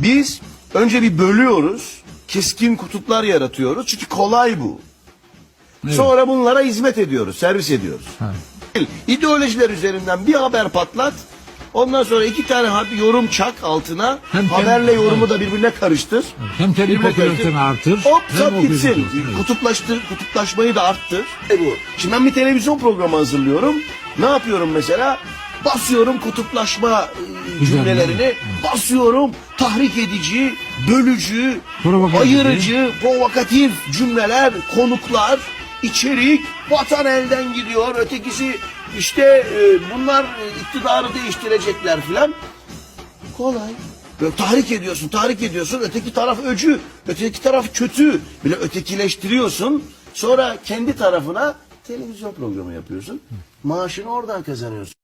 Biz önce bir bölüyoruz. Keskin kutuplar yaratıyoruz. Çünkü kolay bu. Sonra bunlara hizmet ediyoruz, servis ediyoruz. İdeolojiler üzerinden bir haber patlat. Ondan sonra iki tane yorum çak altına. Hem haberle tem- yorumu da birbirine karıştır. Hem kendi popülariteni artır. Hop hem o gitsin. Evet. Kutuplaştır, kutuplaşmayı da arttır. E bu. Şimdi ben bir televizyon programı hazırlıyorum. Ne yapıyorum mesela? Basıyorum kutuplaşma e, cümlelerini. Basıyorum tahrik edici, bölücü, Provokatif. ayırıcı, provokatif cümleler, konuklar, içerik, vatan elden gidiyor. Ötekisi işte e, bunlar e, iktidarı değiştirecekler filan. Kolay. Böyle tahrik ediyorsun, tahrik ediyorsun. Öteki taraf öcü, öteki taraf kötü. Bile ötekileştiriyorsun. Sonra kendi tarafına televizyon programı yapıyorsun. Maaşını oradan kazanıyorsun.